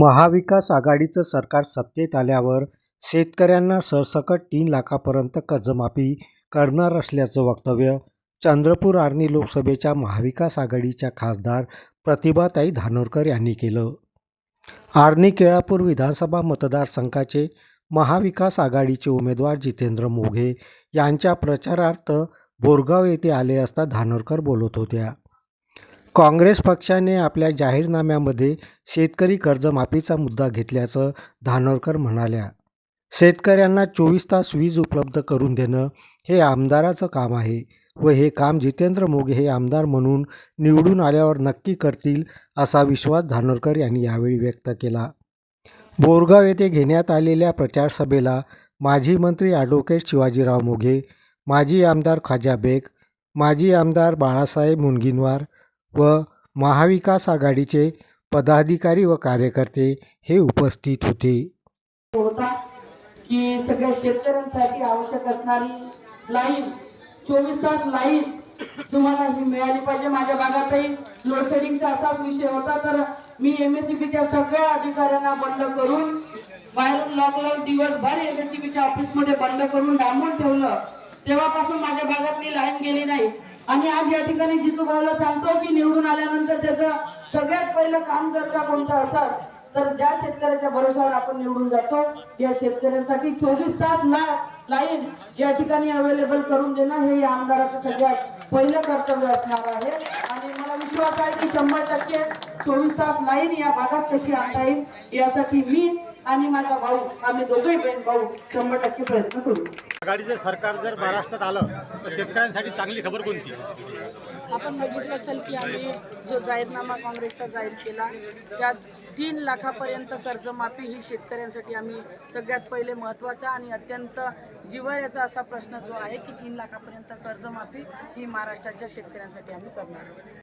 महाविकास आघाडीचं सरकार सत्तेत आल्यावर शेतकऱ्यांना सरसकट तीन लाखापर्यंत कर्जमाफी करणार असल्याचं वक्तव्य चंद्रपूर आर्णी लोकसभेच्या महाविकास आघाडीच्या खासदार प्रतिभाताई धानोरकर यांनी केलं. आर्णी केळापूर विधानसभा मतदारसंघाचे महाविकास आघाडीचे उमेदवार जितेंद्र मोघे यांच्या प्रचारार्थ बोरगाव येथे आले असता धानोरकर बोलत होत्या. काँग्रेस पक्षाने आपल्या जाहीरनाम्यामध्ये शेतकरी कर्जमाफीचा मुद्दा घेतल्याचं धानोरकर म्हणाल्या. शेतकऱ्यांना चोवीस तास वीज उपलब्ध करून देणं हे आमदाराचं काम आहे व हे काम जितेंद्र मोगे हे आमदार म्हणून निवडून आल्यावर नक्की करतील असा विश्वास धानोरकर यांनी यावेळी व्यक्त केला. बोरगाव येथे घेण्यात आलेल्या प्रचारसभेला माजी मंत्री ॲडव्होकेट शिवाजीराव मोघे माजी आमदार खाजा बेग माजी आमदार बाळासाहेब मुनगिनवार व महाविकास आघाडीचे पदाधिकारी व कार्यकर्ते हे उपस्थित होते. होता की सगळ्या शेतकऱ्यांसाठी आवश्यक असणारी लाईन चोवीस तास लाईन तुम्हाला ही मिळाली पाहिजे माझ्या भागातही. लोडशेडिंगचा असाच विषय होता तर मी एमएससीबीच्या सगळ्या अधिकाऱ्यांना बंद करून बाहेरून लॉक लावून दिवसभर एमएससीबीच्या ऑफिसमध्ये बंद करून डांबून ठेवलं. तेव्हापासून माझ्या भागातली लाईन गेली नाही. आणि आज या ठिकाणी जितूभाऊला सांगतो की निवडून आल्यानंतर त्याचं सगळ्यात पहिलं काम जर का कोणतं असाल तर ज्या शेतकऱ्याच्या भरोशावर आपण निवडून जातो या शेतकऱ्यांसाठी चोवीस तास ला लाईन या ठिकाणी अवेलेबल करून देणं हे या आमदाराचं सगळ्यात पहिलं कर्तव्य असणार आहे. विश्वास आहे की शंभर टक्के चोवीस तास लाईन या भागात कशी आणता येईल यासाठी मी आणि माझा भाऊ आम्ही दोघेही बहीण भाऊ शंभर टक्के प्रयत्न करू. आघाडीचं सरकार जर महाराष्ट्रात आलं तर शेतकऱ्यांसाठी चांगली खबर कोणती? आपण बघितलं असेल की आम्ही जो जाहीरनामा काँग्रेसचा जाहीर केला त्यात तीन लाखापर्यंत कर्जमाफी ही शेतकऱ्यांसाठी आम्ही सगळ्यात पहिले महत्त्वाचा आणि अत्यंत जिव्हाळ्याचा असा प्रश्न जो आहे की तीन लाखापर्यंत कर्जमाफी ही महाराष्ट्राच्या शेतकऱ्यांसाठी आम्ही करणार आहोत.